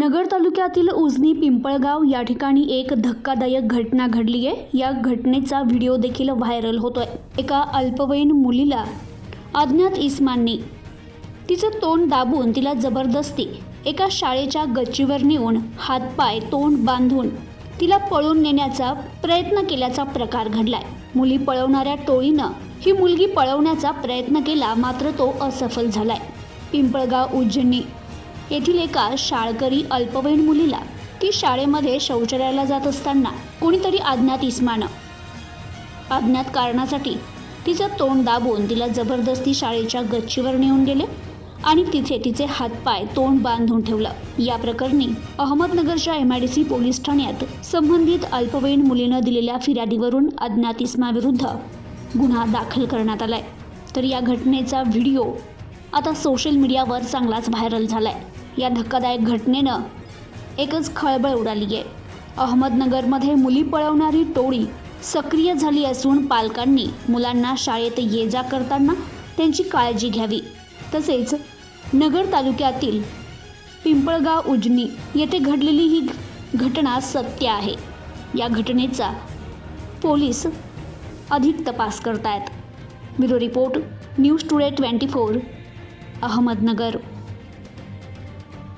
नगर तालुक्यातील उजनी पिंपळगाव या ठिकाणी एक धक्कादायक घटना घडली आहे. या घटनेचा व्हिडिओ देखील व्हायरल होतोय. एका अल्पवयीन मुलीला अज्ञात इस्मानने तिचं तोंड दाबून तिला जबरदस्ती एका शाळेच्या गच्चीवर नेऊन हातपाय तोंड बांधून तिला पळून नेण्याचा प्रयत्न केल्याचा प्रकार घडलाय. मुली पळवणाऱ्या टोळीनं ही मुलगी पळवण्याचा प्रयत्न केला मात्र तो असफल झालाय. पिंपळगाव उज्जैनी येथील एका शाळकरी अल्पवयीन मुलीला ती शाळेमध्ये शौचालयाला जात असताना कोणीतरी अज्ञात इस्मानं. अज्ञात कारणासाठी तिचं तोंड दाबून तिला जबरदस्ती शाळेच्या गच्चीवर नेऊन गेले आणि तिथे तिचे हातपाय तोंड बांधून ठेवलं. या प्रकरणी अहमदनगरच्या M I D C police ठाण्यात संबंधित अल्पवयीन मुलीनं दिलेल्या फिर्यादीवरून अज्ञात इस्माविरुद्ध गुन्हा दाखल करण्यात आलाय. तर या घटनेचा व्हिडिओ आता सोशल मीडियावर चांगलाच व्हायरल झालाय. या धक्कादायक घटनेनं एकच खळबळ उडाली आहे अहमदनगरमध्ये मुली पळवणारी टोळी सक्रिय झाली असून पालकांनी मुलांना शाळेत ये जा करताना त्यांची काळजी घ्यावी. तसेच नगर तालुक्यातील पिंपळगाव उजनी येथे घडलेली ही घटना सत्य आहे. या घटनेचा पोलीस अधिक तपास करतायत. Bureau report news today twenty four. Ahmednagar.